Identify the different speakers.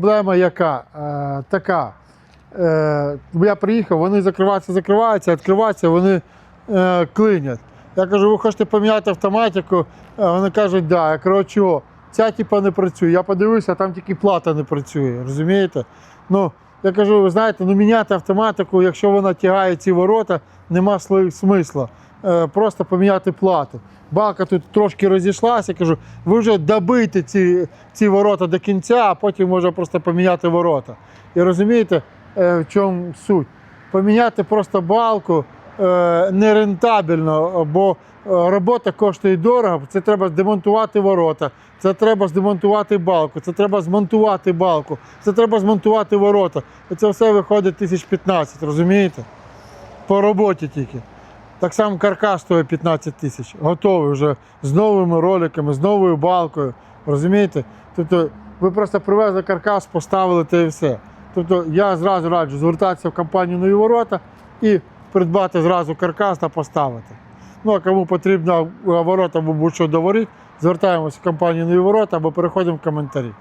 Speaker 1: Проблема яка? Е, така. Е, я приїхав, вони закриваються, закриваються, відкриваються, вони е, клинять. Я кажу, ви хочете поміняти автоматику? Е, вони кажуть, да. Я кажу, чого? Ця типа не працює. Я подивився, там тільки плата не працює. Розумієте? Ну, я кажу, ви знаєте, ну міняти автоматику, якщо вона тягає ці ворота, нема смисла. Е, просто поміняти плату. Балка тут трошки розійшлася, кажу, ви вже добийте ці, ці ворота до кінця, а потім можна просто поміняти ворота. І розумієте, е, в чому суть? Поміняти просто балку нерентабельно, бо е, робота коштує дорого. Це треба демонтувати ворота, це треба здемонтувати балку, це треба змонтувати балку, це треба змонтувати ворота. І це все виходить 1015, розумієте? По роботі тільки. Так само каркас стоїть 15 тисяч. Готовий вже з новими роликами, з новою балкою. Розумієте? Тобто ви просто привезли каркас, поставили те і все. Тобто я зразу раджу звертатися в компанію нові ворота і придбати зразу каркас та поставити. Ну а кому потрібно ворота або будь-що доварити, звертаємося в компанію нові ворота або переходимо в коментарі.